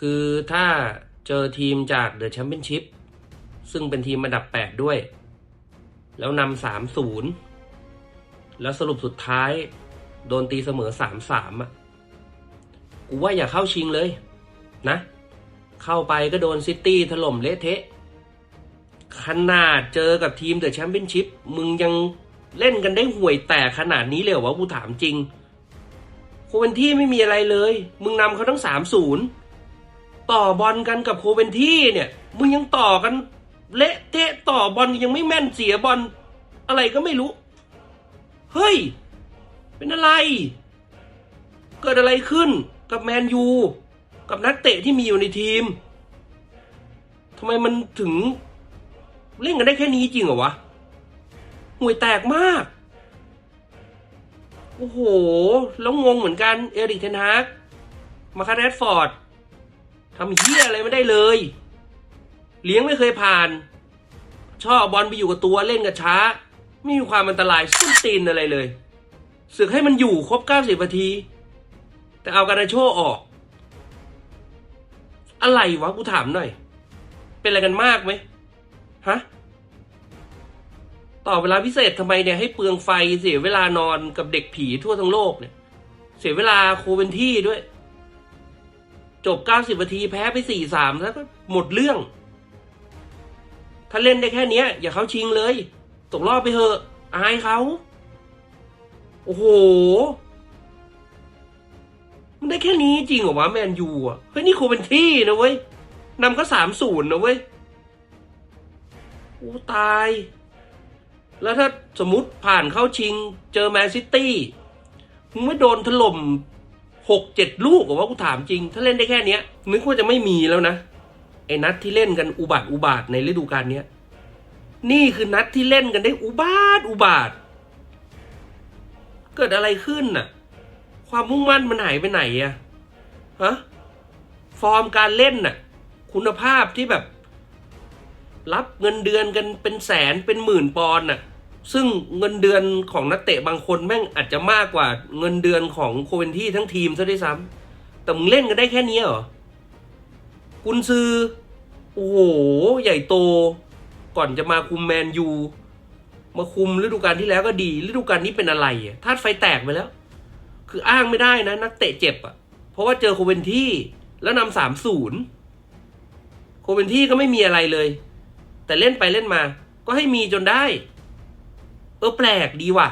คือถ้าเจอทีมจากเดอะแชมเปี้ยนชิพซึ่งเป็นทีมอันดับ 8 ด้วย แล้วนำสามศูนย์แล้วสรุปสุดท้าย โดนตีเสมอสามสามอะ กูว่าอย่าเข้าชิงเลย นะ เข้าไปก็โดนซิตี้ถล่มเละเทะ ขนาดเจอกับทีมเดอะแชมเปี้ยนชิพมึงยังเล่นกันได้ห่วยแตกขนาดนี้เลยหรอวะกูถามจริงโคเวนที่ไม่มีอะไรเลย มึงนำเขาทั้งสามศูนย์ ต่อบอลกันกับโคเวนที่เนี่ย มึงยังต่อกันเละเทะต่อบอลยังไม่แม่นเสียบอลอะไรก็ไม่รู้ เฮ้ย เป็นอะไร เกิดอะไรขึ้นกับแมนยู กับนักเตะที่มีอยู่ในทีมทำไมมันถึงเล่นกันได้แค่นี้จริงเหรอวะห่วยแตกมาก โอ้โห แล้วงงเหมือนกัน เอริกเทนฮากมาคาแรดฟอร์ด ทำเฮียอะไรไม่ได้เลย เลี้ยงไม่เคยผ่าน ชอบบอลไปอยู่กับตัวเล่นกับช้า ไม่มีความอันตรายส้นตีนอะไรเลยสึกให้มันอยู่ครบ 90นาที แต่เอาการนาโชออก อะไรวะกูถามหน่อย เป็นอะไรกันมากไหมฮะต่อเวลาพิเศษทำไมเนี่ยให้เปลืองไฟเสียเวลานอนกับเด็กผีทั่วทั้งโลกเนี่ย เสียเวลาโคเวนที่ด้วย จบ 90นาทีแพ้ไป 4-3 แล้วก็หมดเรื่อง ถ้าเล่นได้แค่นี้อย่าเขาชิงเลย ตกรอบไปเถอะ อายเขา โอ้โห มันได้แค่นี้จริงเหรอวะแมนยูอะ เฮ้ย นี่โคเวนที่นะเว้ยนำก็สามศูนย์นะเว้ยโอ้ตาย แล้วถ้าสมมติผ่านเข้าชิงเจอแมนซิตี้มึงไม่โดนถล่ม หกเจ็ดลูกเหรอวะกูถามจริง ถ้าเล่นได้แค่เนี้ย นึกว่าจะไม่มีแล้วนะ ไอ้นัดที่เล่นกันอุบาทอุบาทในฤดูกาลเนี้ยนี่คือนัดที่เล่นกันได้อุบาทอุบาท เกิดอะไรขึ้นน่ะ ความมุ่งมั่นมันหายไปไหนอะฮะฟอร์มการเล่นน่ะ คุณภาพที่แบบ รับเงินเดือนกันเป็นแสนเป็นหมื่นปอนด์น่ะ ซึ่งเงินเดือนของนักเตะบางคนแม่งอาจจะมากกว่าเงินเดือนของโคเวนที่ทั้งทีมซะด้วยซ้ำแต่มึงเล่นกันได้แค่นี้เหรอกุนซือ โอ้โห ใหญ่โต ก่อนจะมาคุมแมนยู มาคุมฤดูกาลที่แล้วก็ดีฤดูกาลนี้เป็นอะไรธาตุไฟแตกไปแล้ว คืออ้างไม่ได้นะ นักเตะเจ็บอะ เพราะว่าเจอโคเวนที่แล้วนำสามศูนย์โคเวนที่ก็ไม่มีอะไรเลย แต่เล่นไปเล่นมา ก็ให้มีจนได้ เออแปลกดีว่ะ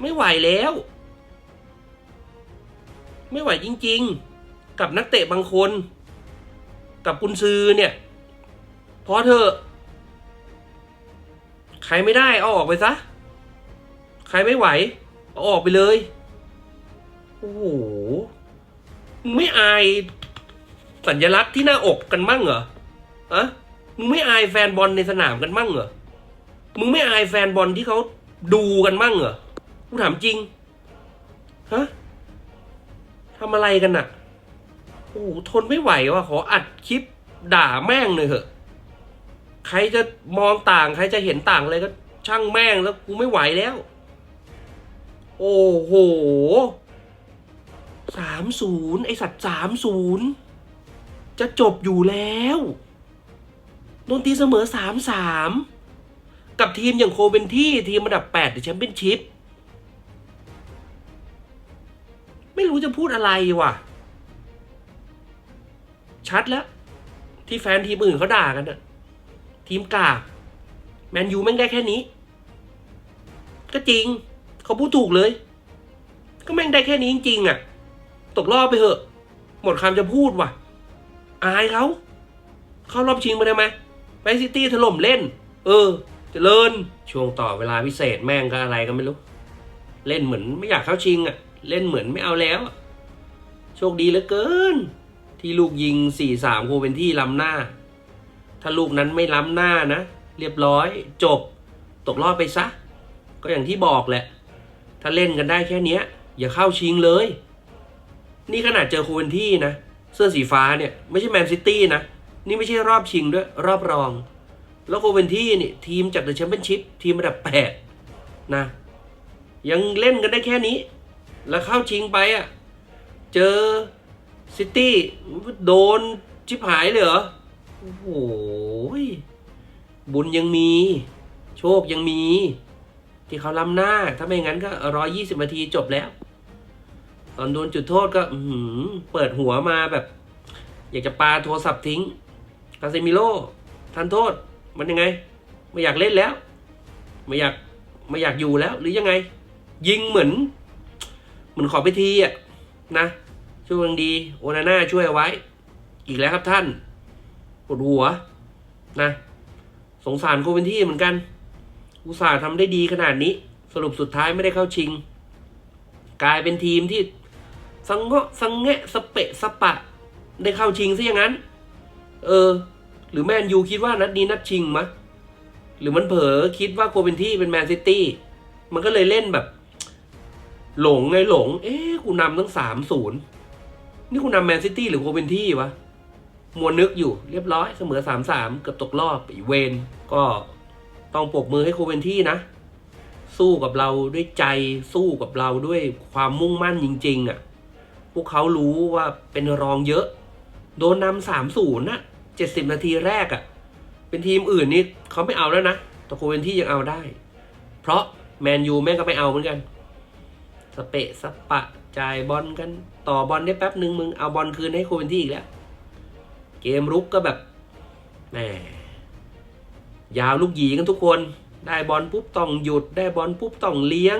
ไม่ไหวแล้ว ไม่ไหวจริง ๆ กับนักเตะบางคน กับกุนซือเนี่ยพอเถอใครไม่ได้เอาออกไปซะ ใครไม่ไหว เอาออกไปเลย โอ้โหมึงไม่อายสัญลักษณ์ที่หน้าอกกันมั่งเหรออะมึงไม่อายแฟนบอลในสนามกันมั่งเหรอ มึงไม่อายแฟนบอลที่เขาดูกันมั่งเหรอกูถามจริง ฮะทำอะไรกันน่ะ โอ้โหทนไม่ไหวว่ะ ขออัดคลิปด่าแม่งเลยเหอะ ใครจะมองต่าง ใครจะเห็นต่างอะไรก็ ช่างแม่งแล้วกูไม่ไหวแล้ว โอ้โหสามศูนย์ไอสัตว์สามศูนย์จะจบอยู่แล้วโดนตีเสมอสามสาม กับทีมอย่างโคเวนที่ทีมอันดับแปดในแชมเปี้ยนชิพไม่รู้จะพูดอะไรว่ะ ชัดแล้ว ที่แฟนทีมอื่นเขาด่ากันอะทีมกาแมนยูแม่งได้แค่นี้ ก็จริง เขาพูดถูกเลย ก็แม่งได้แค่นี้จริงๆอะตกรอบไปเหอะ หมดคำจะพูดว่ะ อายเขา เข้ารอบชิงไปได้ไหมแมนซิตี้ถล่มเล่น เออ เจริญช่วงต่อเวลาพิเศษแม่งก็อะไรก็ไม่รู้ เล่นเหมือนไม่อยากเข้าชิงอะเล่นเหมือนไม่เอาแล้ว โชคดีเหลือเกิน ที่ลูกยิงสี่สามโคเป็นที่ล้ำหน้า ถ้าลูกนั้นไม่ล้ำหน้านะ เรียบร้อย จบ ตกรอบไปซะ ก็อย่างที่บอกแหละ ถ้าเล่นกันได้แค่เนี้ยอย่าเข้าชิงเลย นี่ขนาดเจอโคเวนที่นะ เสื้อสีฟ้าเนี่ย ไม่ใช่แมนซิตี้นะ นี่ไม่ใช่รอบชิงด้วย รอบรอง แล้วโคเวนที่นี่ทีมจากเดอะแชมเปี้ยนชิพทีมระดับแปดนะ ยังเล่นกันได้แค่นี้ แล้วเข้าชิงไปอะ เจอซิตี้โดนชิบหายเลยเหรอ โอ้โหยบุญยังมี โชคยังมี ที่เขาล้ำหน้า ถ้าไม่งั้นก็ร้อยยี่สิบนาทีจบแล้ว ตอนโดนจุดโทษก็เปิดหัวมาแบบ อยากจะปาโทรศัพท์ทิ้งคาเซมิโลทันโทษ มันยังไง ไม่อยากเล่นแล้ว ไม่อยากไม่อยากอยู่แล้ว หรือยังไง ยิงเหมือน เหมือนขอไปทีอะนะช่วยยังดี โอนาน่าช่วยเอาไว้ อีกแล้วครับท่านปวดหัวนะ สงสารโคเวนที่เหมือนกัน อุตส่าห์ทำได้ดีขนาดนี้ สรุปสุดท้ายไม่ได้เข้าชิง กลายเป็นทีมที่สังเงาะสังแงะสเปะสปะ ได้เข้าชิงซะอย่างนั้น เออ หรือแมนยูคิดว่านัดนี้นัดชิงมะ หรือมันเผลอคิดว่าโคเวนที่เป็นแมนซิตี้ มันก็เลยเล่นแบบ หลงไงหลง เอ๊ะกูนำตั้งสามศูนย์นี่กูนำแมนซิตี้หรือโคเวนที่วะ มัวนึกอยู่เรียบร้อยเสมอสามสามเกือบตกรอบอีเวนก็ต้องปรบมือให้โคเวนที่นะ สู้กับเราด้วยใจสู้กับเราด้วยความมุ่งมั่นจริง ๆอะ พวกเขารู้ว่าเป็นรองเยอะ โดนนำสามศูนย์น่ะ เจ็ดสิบนาทีแรกอะ เป็นทีมอื่นนี่เขาไม่เอาแล้วนะแต่โคเวนที่ยังเอาได้ เพราะแมนยูแม่งก็ไม่เอาเหมือนกัน สเปะสปะจ่ายบอลกัน ต่อบอลได้แป๊บหนึ่งมึงเอาบอลคืนให้โคเวนที่อีกแล้ว เกมรุกก็แบบแหมยาวลูกหยีกันทุกคน ได้บอลปุ๊บต้องหยุด ได้บอลปุ๊บต้องเลี้ยง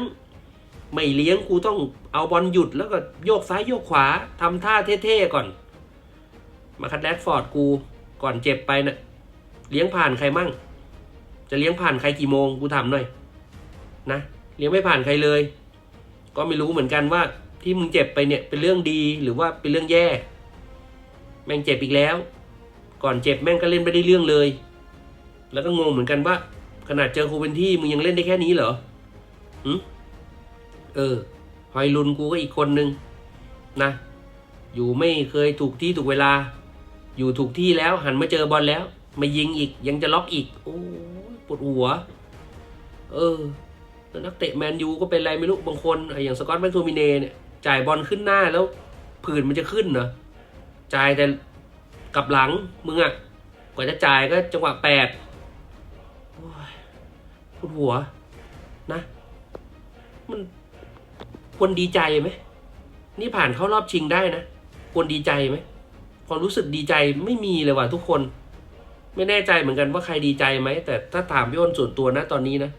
ไม่เลี้ยงกูต้องเอาบอลหยุดแล้วก็โยกซ้ายโยกขวาทำท่าเท่ๆก่อน มาคัดแรดฟอร์ดกู ก่อนเจ็บไปนะ่ะเลี้ยงผ่านใครมั่ง จะเลี้ยงผ่านใครกี่โมงกูถามหน่อยนะเลี้ยงไม่ผ่านใครเลย ก็ไม่รู้เหมือนกันว่าที่มึงเจ็บไปเนี่ยเป็นเรื่องดีหรือว่าเป็นเรื่องแย่ แม่งเจ็บอีกแล้ว ก่อนเจ็บแม่งก็เล่นไม่ได้เรื่องเลย แล้วก็งงเหมือนกันว่า ขนาดเจอโคเวนที่มึงยังเล่นได้แค่นี้เหรอหืมเออฮอยลุนกูก็อีกคนนึงนะ อยู่ไม่เคยถูกที่ถูกเวลา อยู่ถูกที่แล้วหันมาเจอบอลแล้ว มายิงอีกยังจะล็อกอีก โอ้ปวดหัว เออแล้วนักเตะแมนยูก็เป็นไรไม่รู้บางคนไอ้อย่างสกอตแมคโทมิเนเนี่ยจ่ายบอลขึ้นหน้าแล้วผื่นมันจะขึ้นเหรอจ่ายแต่กลับหลังมึงอะกว่าจะจ่ายก็จังหวะแปดปวดหัว นะ มันควรดีใจไหมนี่ผ่านเข้ารอบชิงได้นะควรดีใจไหม ความรู้สึกดีใจไม่มีเลยว่ะทุกคน ไม่แน่ใจเหมือนกันว่าใครดีใจไหม แต่ถ้าถามพี่อ้นส่วนตัวนะตอนนี้นะ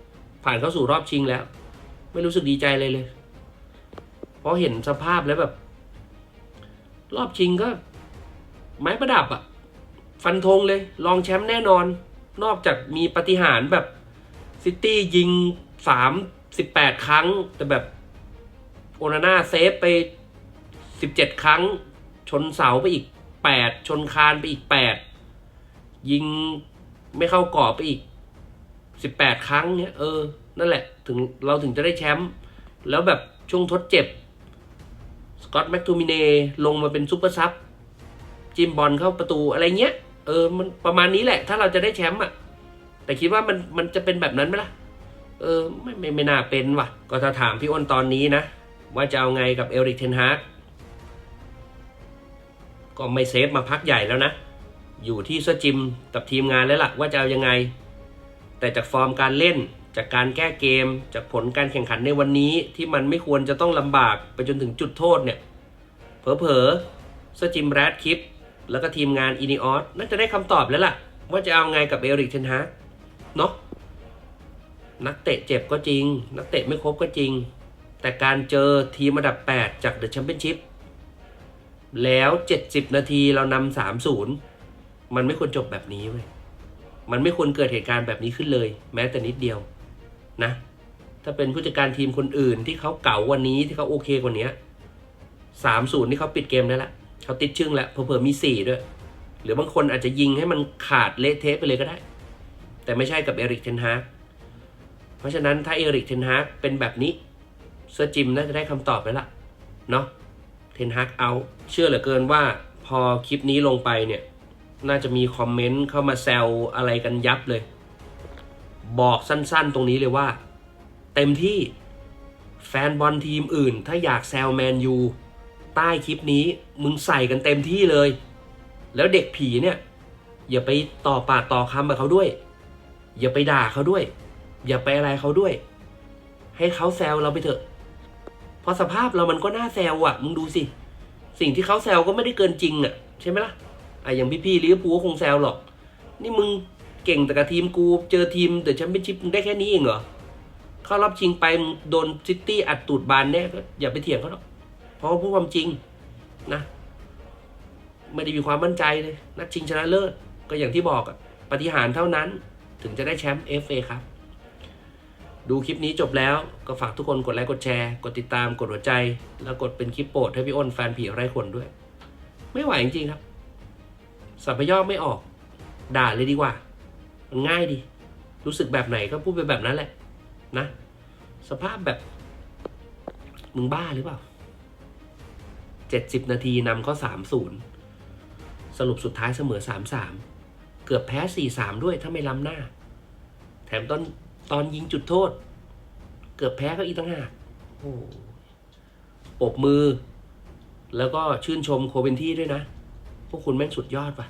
ผ่านเข้าสู่รอบชิงแล้ว ไม่รู้สึกดีใจเลยเลย เพราะเห็นสภาพแล้วแบบ รอบชิงก็ ไม้ประดับอะฟันธงเลย รองแชมป์แน่นอน นอกจากมีปฏิหารแบบซิตี้ยิงสามสิบแปดครั้ง แต่แบบโอนาน่าเซฟไปสิบเจ็ดครั้ง ชนเสาไปอีก แปดชนคานไปอีกแปดยิงไม่เข้ากรอบไปอีกสิบแปดครั้งเนี้ยเออ นั่นแหละ ถึงเราถึงจะได้แชมป์แล้วแบบช่วงทดเจ็บ สกอตแมคทูมิเนลงมาเป็นซุปเปอร์ซับจิมบอลเข้าประตูอะไรเงี้ย เออ มันประมาณนี้แหละ ถ้าเราจะได้แชมป์อะ แต่คิดว่ามันมันจะเป็นแบบนั้นไหมล่ะ เออ ไม่ไม่ไม่น่าเป็นว่ะ ก็ถ้าถามพี่อ้นตอนนี้นะ ว่าจะเอาไงกับเอริกเทนฮาก ก็ไม่เซฟมาพักใหญ่แล้วนะ อยู่ที่เซจิมกับทีมงานแล้วล่ะว่าจะเอายังไง แต่จากฟอร์มการเล่นจากการแก้เกม จากผลการแข่งขันในวันนี้ที่มันไม่ควรจะต้องลำบากไปจนถึงจุดโทษเนี่ย เผลอๆเซจิมแรดคลิป แล้วก็ทีมงานอินิออสน่าจะได้คำตอบแล้วล่ะ ว่าจะเอาไงกับเอริกเทนฮาเนาะนักเตะเจ็บก็จริง นักเตะไม่ครบก็จริง แต่การเจอทีมอันดับ 8 จากเดอะแชมเปี้ยนชิพ แล้ว70นาทีเรานำ3-0มันไม่ควรจบแบบนี้เว้ยมันไม่ควรเกิดเหตุการณ์แบบนี้ขึ้นเลย แม้แต่นิดเดียวนะ ถ้าเป็นผู้จัดการทีมคนอื่นที่เขาเก่าวันนี้ที่เขาโอเคกว่านี้สามศูนย์ที่เขาปิดเกมได้ละเขาติดชึ่งแล้วเผื่อมีสี่ด้วย หรือบางคนอาจจะยิงให้มันขาดเละเทะไปเลยก็ได้ แต่ไม่ใช่กับเอริกเทนฮากเพราะฉะนั้นถ้าเอริกเทนฮากเป็นแบบนี้เซอร์จิมน่าจะได้คำตอบแล้วล่ะเนาะ นฮากเอาเชื่อเหลือเกินว่าพอคลิปนี้ลงไปเนี่ย น่าจะมีคอมเมนต์เข้ามาแซวอะไรกันยับเลย บอกสั้นๆตรงนี้เลยว่า เต็มที่แฟนบอลทีมอื่น ถ้าอยากแซวแมนยูใต้คลิปนี้มึงใส่กันเต็มที่เลย แล้วเด็กผีเนี่ย อย่าไปต่อปากต่อคำกับเขาด้วย อย่าไปด่าเขาด้วย อย่าไปอะไรเขาด้วย ให้เขาแซวเราไปเถอะ พราะสภาพเรามันก็น่าแซวอะ มึงดูสิ สิ่งที่เขาแซวก็ไม่ได้เกินจริงอะ ใช่ไหมล่ะอะอย่างพี่ๆลิเวอร์พูลก็คงแซวหรอก นี่มึงเก่งแต่กับทีมกูเจอทีมเดอะแชมเปี้ยนชิพมึงได้แค่นี้เองเหรอเข้ารอบชิงไปโดนซิตี้อัดตูดบานแน่ก็อย่าไปเถียงเขาหรอกเพราะว่าพูดความจริงนะไม่ได้มีความมั่นใจเลย นัดชิงชนะเลิศก็อย่างที่บอกอะปฏิหารเท่านั้นถึงจะได้แชมป์ FA ครับ ดูคลิปนี้จบแล้วก็ฝากทุกคนกดไลค์กดแชร์ กดติดตามกดหัวใจ แล้วกดเป็นคลิปโปรดให้พี่อ้นแฟนผีไร้คนด้วย ไม่ไหวจริงๆครับ สัพพยอไม่ออก ด่าเลยดีกว่า มันง่ายดี รู้สึกแบบไหนก็พูดไปแบบนั้นแหละ นะ สภาพแบบ มึงบ้าหรือเปล่าเจ็ดสิบนาทีนำก็สามศูนย์สรุปสุดท้ายเสมอสามสามเกือบแพ้สี่สามด้วยถ้าไม่ล้ำหน้า แถมตอน ตอนยิงจุดโทษ เกือบแพ้ก็อีกตั้งหากโอ้ปรบมือ แล้วก็ชื่นชมโคเวนที่ด้วยนะ พวกคุณแม่งสุดยอดว่ะ